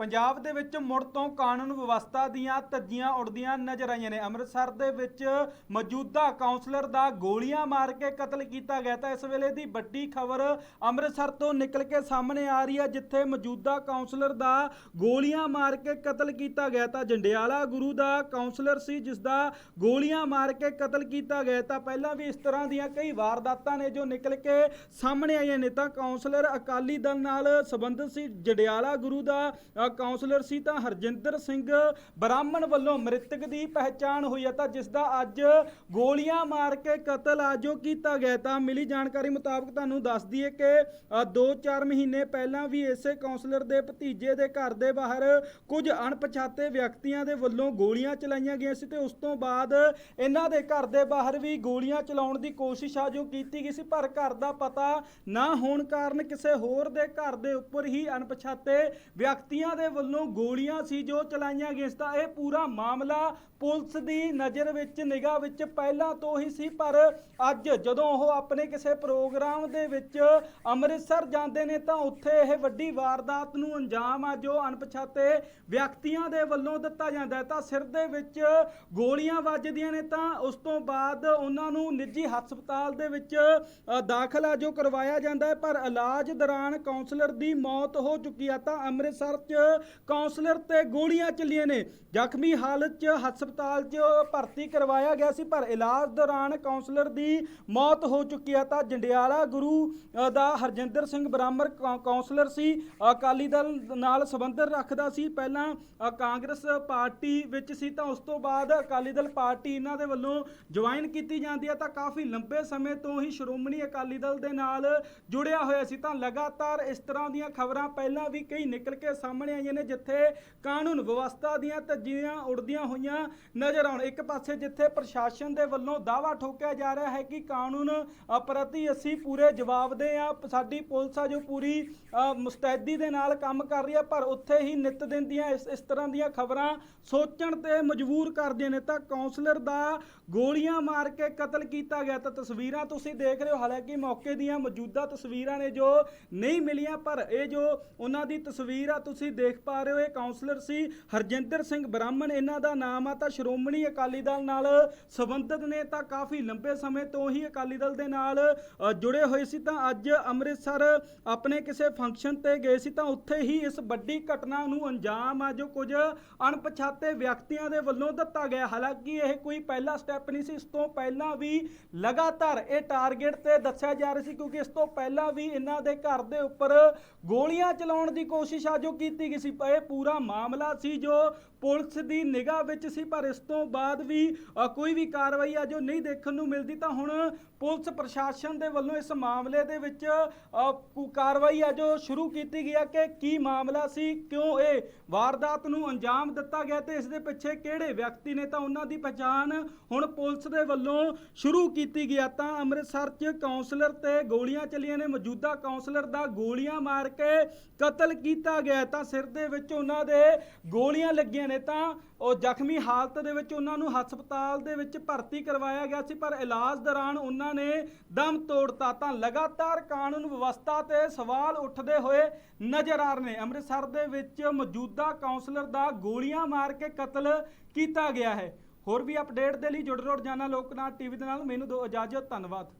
ਪੰਜਾਬ ਦੇ ਵਿੱਚ ਮੁੜ ਤੋਂ ਕਾਨੂੰਨ ਵਿਵਸਥਾ ਦੀਆਂ ਧੱਜੀਆਂ ਉੱਡਦੀਆਂ ਨਜ਼ਰ ਆਈਆਂ ਨੇ। ਅੰਮ੍ਰਿਤਸਰ ਦੇ ਵਿੱਚ ਮੌਜੂਦਾ ਕਾਉਂਸਲਰ ਦਾ ਗੋਲੀਆਂ ਮਾਰ ਕੇ ਕਤਲ ਕੀਤਾ ਗਿਆ ਤਾਂ ਇਸ ਵੇਲੇ ਦੀ ਵੱਡੀ ਖਬਰ ਅੰਮ੍ਰਿਤਸਰ ਤੋਂ ਨਿਕਲ ਕੇ ਸਾਹਮਣੇ ਆ ਰਹੀ ਹੈ, ਜਿੱਥੇ ਮੌਜੂਦਾ ਕਾਉਂਸਲਰ ਦਾ ਗੋਲੀਆਂ ਮਾਰ ਕੇ ਕਤਲ ਕੀਤਾ ਗਿਆ ਤਾਂ ਜੰਡਿਆਲਾ ਗੁਰੂ ਦਾ ਕਾਉਂਸਲਰ ਸੀ, ਜਿਸ ਦਾ ਗੋਲੀਆਂ ਮਾਰ ਕੇ ਕਤਲ ਕੀਤਾ ਗਿਆ ਤਾਂ ਪਹਿਲਾਂ ਵੀ ਇਸ ਤਰ੍ਹਾਂ ਦੀਆਂ ਕਈ ਵਾਰਦਾਤਾਂ ਨੇ ਜੋ ਨਿਕਲ ਕੇ ਸਾਹਮਣੇ ਆਈਆਂ ਨੇ। ਤਾਂ ਕਾਉਂਸਲਰ ਅਕਾਲੀ ਦਲ ਨਾਲ ਸੰਬੰਧਿਤ ਸੀ, ਜੰਡਿਆਲਾ ਗੁਰੂ ਦਾ ਕਾਉਂਸਲਰ ਸੀ ਤਾਂ ਹਰਜਿੰਦਰ ਸਿੰਘ ਬ੍ਰਾਹਮਣ ਵੱਲੋਂ ਮ੍ਰਿਤਕ ਦੀ ਪਹਿਚਾਣ ਹੋਈ ਹੈ ਤਾਂ ਜਿਸ ਦਾ ਅੱਜ ਗੋਲੀਆਂ ਮਾਰ ਕੇ ਕਤਲ ਆ ਜੋ ਕੀਤਾ ਗਿਆ ਤਾਂ ਮਿਲੀ ਜਾਣਕਾਰੀ ਮੁਤਾਬਕ ਤੁਹਾਨੂੰ ਦੱਸ ਦਈਏ ਕਿ 2-4 ਮਹੀਨੇ ਪਹਿਲਾਂ ਵੀ ਇਸੇ ਕਾਉਂਸਲਰ ਦੇ ਭਤੀਜੇ ਦੇ ਘਰ ਦੇ ਬਾਹਰ ਕੁਝ ਅਣਪਛਾਤੇ ਵਿਅਕਤੀਆਂ ਦੇ ਵੱਲੋਂ ਗੋਲੀਆਂ ਚਲਾਈਆਂ ਗਈਆਂ ਸੀ ਤੇ ਉਸ ਤੋਂ ਬਾਅਦ ਇਹਨਾਂ ਦੇ ਘਰ ਦੇ ਬਾਹਰ ਵੀ ਗੋਲੀਆਂ ਚਲਾਉਣ ਦੀ ਕੋਸ਼ਿਸ਼ ਆ ਜੋ ਕੀਤੀ ਗਈ ਸੀ, ਪਰ ਘਰ ਦਾ ਪਤਾ ਨਾ ਹੋਣ ਕਾਰਨ ਕਿਸੇ ਹੋਰ ਦੇ ਘਰ ਦੇ ਉੱਪਰ ਹੀ ਅਣਪਛਾਤੇ ਵਿਅਕਤੀਆਂ ਦੇ ਵੱਲੋਂ ਗੋਲੀਆਂ ਸੀ ਜੋ ਚਲਾਈਆਂ ਗਈਆਂ ਤਾਂ ਇਹ ਪੂਰਾ ਮਾਮਲਾ ਪੁਲਿਸ ਦੀ ਨਜ਼ਰ ਵਿੱਚ, ਨਿਗਾਹ ਵਿੱਚ ਪਹਿਲਾਂ ਤੋਂ ਹੀ ਸੀ, ਪਰ ਅੱਜ ਜਦੋਂ ਉਹ ਆਪਣੇ ਕਿਸੇ ਪ੍ਰੋਗਰਾਮ ਦੇ ਵਿੱਚ ਅੰਮ੍ਰਿਤਸਰ ਜਾਂਦੇ ਨੇ, ਤਾਂ ਉੱਥੇ ਇਹ ਵੱਡੀ ਵਾਰਦਾਤ ਨੂੰ ਅੰਜਾਮ ਆ, ਜੋ ਅਣਪਛਾਤੇ ਵਿਅਕਤੀਆਂ ਦੇ ਵੱਲੋਂ ਦਿੱਤਾ ਜਾਂਦਾ ਤਾਂ ਸਿਰ ਦੇ ਵਿੱਚ ਗੋਲੀਆਂ ਵੱਜਦੀਆਂ ਨੇ, ਤਾਂ ਉਸ ਤੋਂ ਬਾਅਦ ਉਹਨਾਂ ਨੂੰ ਨਿੱਜੀ ਹਸਪਤਾਲ ਦੇ ਵਿੱਚ ਦਾਖਲ ਆ, ਜੋ ਕਰਵਾਇਆ ਜਾਂਦਾ ਹੈ। ਪਰ ਇਲਾਜ ਦੌਰਾਨ ਕਾਉਂਸਲਰ ਦੀ ਮੌਤ ਹੋ ਚੁੱਕੀ ਆ। ਤਾਂ ਅੰਮ੍ਰਿਤਸਰ 'ਚ ਕਾਉਂਸਲਰ ਤੇ ਗੋਲੀਆਂ ਚੱਲੀਆਂ ਨੇ। ਜ਼ਖਮੀ ਹਾਲਤ 'ਚ ਹਸਪਤਾਲ 'ਚ ਭਰਤੀ ਕਰਵਾਇਆ ਗਿਆ ਸੀ, ਪਰ ਇਲਾਜ ਦੌਰਾਨ ਕਾਉਂਸਲਰ ਦੀ ਮੌਤ ਹੋ ਚੁੱਕੀ ਹੈ ਤਾਂ ਜੰਡਿਆਲਾ ਗੁਰੂ ਦਾ ਹਰਜਿੰਦਰ ਸਿੰਘ ਬਰਾਮਰ ਕਾ- ਕਾਉਂਸਲਰ ਸੀ। ਅਕਾਲੀ ਦਲ ਨਾਲ ਸੰਬੰਧ ਰੱਖਦਾ ਸੀ। ਪਹਿਲਾਂ ਕਾਂਗਰਸ ਪਾਰਟੀ ਵਿੱਚ ਸੀ ਤਾਂ ਉਸ ਤੋਂ ਬਾਅਦ ਅਕਾਲੀ ਦਲ ਪਾਰਟੀ ਇਹਨਾਂ ਦੇ ਵੱਲੋਂ ਜੁਆਇਨ ਕੀਤੀ ਜਾਂਦੀ ਹੈ ਤਾਂ ਕਾਫੀ ਲੰਬੇ ਸਮੇਂ ਤੋਂ ਹੀ ਸ਼੍ਰੋਮਣੀ ਅਕਾਲੀ ਦਲ ਦੇ ਨਾਲ ਜੁੜਿਆ ਹੋਇਆ ਸੀ ਤਾਂ ਲਗਾਤਾਰ ਇਸ ਤਰ੍ਹਾਂ ਦੀਆਂ ਖਬਰਾਂ ਪਹਿਲਾਂ ਵੀ ਕਈ ਨਿਕਲ ਕੇ ਸਾਹਮਣੇ ਆਈਆਂ ਨੇ ਜਿੱਥੇ ਕਾਨੂੰਨ ਵਿਵਸਥਾ ਦੀਆਂ ਧੱਜੀਆਂ ਉੜਦੀਆਂ ਹੋਈਆਂ ਨਜ਼ਰ ਆਉਣ। ਇੱਕ ਪਾਸੇ ਜਿੱਥੇ ਪ੍ਰਸ਼ਾਸਨ ਦੇ ਵੱਲੋਂ ਦਾਵਾ ਠੋਕਿਆ ਜਾ ਰਿਹਾ ਹੈ ਕਿ ਕਾਨੂੰਨ ਪ੍ਰਤੀ ਅਸੀਂ ਪੂਰੇ ਜਵਾਬਦੇ ਆ ਸਾਡੀ ਪੁਲਿਸ ਆ ਜੋ ਪੂਰੀ ਮੁਸਤੈਦੀ ਦੇ ਨਾਲ ਕੰਮ ਕਰ ਰਹੀ ਹੈ, ਪਰ ਉੱਥੇ ਹੀ ਨਿਤ ਦਿਨ ਦੀਆਂ ਇਸ ਇਸ ਤਰ੍ਹਾਂ ਦੀਆਂ ਖਬਰਾਂ ਸੋਚਣ ਤੇ ਮਜਬੂਰ ਕਰਦੀਆਂ ਨੇ। ਤਾਂ ਕਾਉਂਸਲਰ ਦਾ ਗੋਲੀਆਂ ਮਾਰ ਕੇ ਕਤਲ ਕੀਤਾ ਗਿਆ। ਤਾਂ ਤਸਵੀਰਾਂ ਤੁਸੀਂ ਦੇਖ ਰਹੇ ਹੋ। ਹਾਲਾਂਕਿ ਮੌਕੇ ਦੀਆਂ ਮੌਜੂਦਾ ਤਸਵੀਰਾਂ ਨੇ ਜੋ ਨਹੀਂ ਮਿਲੀਆਂ, ਪਰ ਇਹ ਜੋ ਉਹਨਾਂ ਦੀ ਤਸਵੀਰ ਆ, ਤੁਸੀਂ ਦੇਖ ਪਾ ਰਹੇ ਹੋ, ਇਹ ਕਾਉਂਸਲਰ ਸੀ, ਹਰਜਿੰਦਰ ਸਿੰਘ ਬ੍ਰਾਹਮਣ, ਇਹਨਾਂ ਦਾ ਨਾਮ ਆ ਤਾਂ ਸ਼੍ਰੋਮਣੀ ਅਕਾਲੀ ਦਲ ਨਾਲ ਸੰਬੰਧਿਤ ਨੇ, ਤਾਂ ਕਾਫੀ ਲੰਬੇ ਸਮੇਂ ਤੋਂ ਹੀ ਅਕਾਲੀ ਦਲ ਦੇ ਨਾਲ ਜੁੜੇ ਹੋਏ ਸੀ, ਤਾਂ ਅੱਜ ਅੰਮ੍ਰਿਤਸਰ ਆਪਣੇ ਕਿਸੇ ਫੰਕਸ਼ਨ ਤੇ ਗਏ ਸੀ, ਤਾਂ ਉੱਥੇ ਹੀ ਇਸ ਵੱਡੀ ਘਟਨਾ ਨੂੰ ਅੰਜਾਮ ਆ, ਜੋ ਕੁਝ ਅਣਪਛਾਤੇ ਵਿਅਕਤੀਆਂ ਦੇ ਵੱਲੋਂ ਦਿੱਤਾ ਗਿਆ। ਹਾਲਾਂਕਿ ਇਹ ਕੋਈ ਪਹਿਲਾ ਸਟੈਪ ਨਹੀਂ ਸੀ, ਇਸ ਤੋਂ ਪਹਿਲਾਂ ਵੀ ਲਗਾਤਾਰ ਇਹ ਟਾਰਗੇਟ ਤੇ ਦੱਸਿਆ ਜਾ ਰਿਹਾ ਸੀ, ਕਿਉਂਕਿ ਇਸ ਤੋਂ ਪਹਿਲਾਂ ਵੀ ਇਹਨਾਂ ਦੇ ਘਰ ਦੇ ਉੱਪਰ ਗੋਲੀਆਂ ਚਲਾਉਣ ਦੀ ਕੋਸ਼ਿਸ਼ ਆ, ਜੋ ਕੀਤੀ ਗਈ ਸੀ, ਇਹ ਪੂਰਾ ਮਾਮਲਾ ਸੀ ਜੋ ਪੁਲਿਸ ਦੀ ਨਿਗਾਹ ਵਿੱਚ ਸੀ, ਪਰ ਇਸ ਤੋਂ ਬਾਅਦ ਵੀ ਕੋਈ ਵੀ ਕਾਰਵਾਈ ਆ ਜੋ ਨਹੀਂ ਦੇਖਣ ਨੂੰ ਮਿਲਦੀ, ਤਾਂ ਹੁਣ ਪੁਲਿਸ ਪ੍ਰਸ਼ਾਸਨ ਦੇ ਵੱਲੋਂ ਇਸ ਮਾਮਲੇ ਦੇ ਵਿੱਚ ਕਾਰਵਾਈ ਆ ਜੋ ਸ਼ੁਰੂ ਕੀਤੀ ਗਈ ਆ ਕਿ ਕੀ ਮਾਮਲਾ ਸੀ, ਕਿਉਂ ਇਹ ਵਾਰਦਾਤ ਨੂੰ ਅੰਜਾਮ ਦਿੱਤਾ ਗਿਆ ਤੇ ਇਸ ਦੇ ਪਿੱਛੇ ਕਿਹੜੇ ਵਿਅਕਤੀ ਨੇ, ਤਾਂ ਉਹਨਾਂ ਦੀ ਪਛਾਣ ਹੁਣ ਪੁਲਿਸ ਦੇ ਵੱਲੋਂ ਸ਼ੁਰੂ ਕੀਤੀ ਗਿਆ ਤਾਂ ਅੰਮ੍ਰਿਤਸਰ 'ਚ ਕਾਉਂਸਲਰ ਤੇ ਗੋਲੀਆਂ ਚੱਲੀਆਂ ਨੇ, ਮੌਜੂਦਾ ਕਾਉਂਸਲਰ ਦਾ ਗੋਲੀਆਂ ਮਾਰ ਕੇ ਕਤਲ ਕੀਤਾ ਗਿਆ ਤਾਂ ਸਿਰ ਦੇ ਵਿੱਚ ਉਹਨਾਂ ਦੇ ਗੋਲੀਆਂ ਲੱਗੀਆਂ ਨੇ ਤਾਂ ਉਹ ਜ਼ਖਮੀ ਹਾਲਤ ਦੇ ਵਿੱਚ ਉਹਨਾਂ ਨੂੰ ਹਸਪਤਾਲ ਦੇ ਵਿੱਚ ਭਰਤੀ ਕਰਵਾਇਆ ਗਿਆ ਸੀ, ਪਰ ਇਲਾਜ ਦੌਰਾਨ ਉਹਨਾਂ ਨੇ ਦਮ ਤੋੜਤਾ ਤਾਂ ਲਗਾਤਾਰ ਕਾਨੂੰਨ ਵਿਵਸਥਾ ਤੇ ਸਵਾਲ ਉੱਠਦੇ ਹੋਏ ਨਜ਼ਰ ਆ ਰਹੇ ਨੇ। ਅੰਮ੍ਰਿਤਸਰ ਦੇ ਵਿੱਚ ਮੌਜੂਦਾ ਕਾਉਂਸਲਰ ਦਾ ਗੋਲੀਆਂ ਮਾਰ ਕੇ ਕਤਲ ਕੀਤਾ ਗਿਆ ਹੈ। ਹੋਰ ਵੀ ਅਪਡੇਟ ਦੇ ਲਈ ਜੁੜ ਰਹੋ ਰੋਜ਼ਾਨਾ ਲੋਕਨਾਥ ਟੀਵੀ ਦੇ ਨਾਲ। ਮੈਨੂੰ ਦਿਓ ਇਜਾਜ਼ਤ। ਧੰਨਵਾਦ।